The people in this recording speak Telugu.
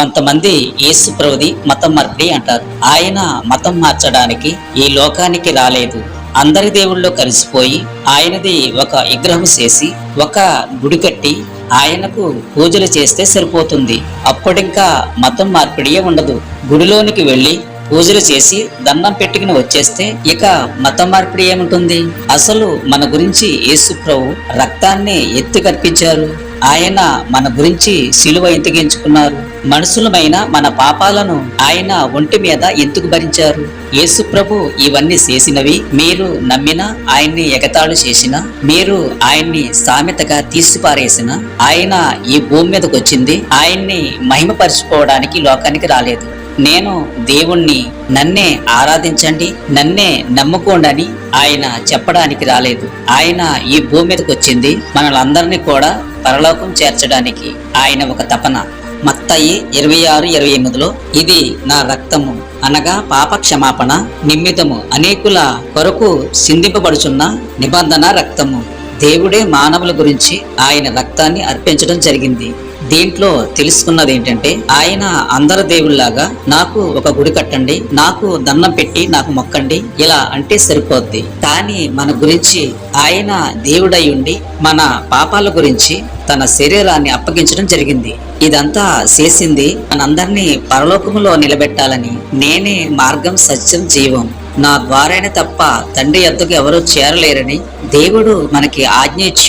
కొంతమంది యేసు ప్రభుది మతం మార్పిడి అంటారు. ఆయన మతం మార్చడానికి ఈ లోకానికి రాలేదు. అందరి దేవుళ్ళు కలిసిపోయి ఆయనది ఒక విగ్రహం చేసి ఒక గుడి కట్టి ఆయనకు పూజలు చేస్తే సరిపోతుంది. అప్పుడింకా మతం మార్పిడియే ఉండదు. గుడిలోనికి వెళ్ళి పూజలు చేసి దండం పెట్టుకుని వచ్చేస్తే ఇక మతం మార్పిడి ఏముంటుంది? అసలు మన గురించి యేసు ప్రభు రక్తాన్ని ఎత్తి కనిపించారు ఆయన మన గురించి సిలువ ఎంతగించుకున్నారు మనుషులమైన మన పాపాలను ఆయన ఒంటి మీద ఎందుకు భరించారు? యేసు ప్రభు ఇవన్నీ చేసినవి మీరు నమ్మినా ఆయన్ని ఎగతాళి చేసిన మీరు ఆయన్ని సామెతగా తీసిపారేసిన ఆయన ఈ భూమి మీదకి వచ్చింది ఆయన్ని మహిమపరుచుకోవడానికి లోకానికి రాలేదు. నేను దేవుణ్ణి నన్నే ఆరాధించండి నన్నే నమ్ముకోండి అని ఆయన చెప్పడానికి రాలేదు. ఆయన ఈ భూమి మీదకి వచ్చింది మనలందరినీ కూడా పరలోకం చేర్చడానికి ఆయన ఒక తపన. మత్తయి ఇరవై ఆరు ఇరవై ఎనిమిదిలో ఇది నా రక్తము అనగా పాప క్షమాపణ నిమిత్తము అనేకుల కొరకు సింధింపబడుచున్న నిబంధన రక్తము. దేవుడే మానవుల గురించి ఆయన రక్తాన్ని అర్పించడం జరిగింది. దీంట్లో తెలుసుకున్నది ఏంటంటే ఆయన అందరి దేవుళ్ళాగా నాకు ఒక గుడి కట్టండి నాకు దండం పెట్టి నాకు మొక్కండి ఇలా అంటే సరిపోద్ది. కానీ మన గురించి ఆయన దేవుడై ఉండి మన పాపాల గురించి తన శరీరాన్ని అప్పగించడం జరిగింది. ఇదంతా చేసింది మనందరినీ పరలోకములో నిలబెట్టాలని నేనే మార్గం సత్యం జీవం. నా ద్వారానే తప్ప తండ్రి ఎద్దకు ఎవరూ చేరలేరని దేవుడు మనకి ఆజ్ఞ ఇచ్చి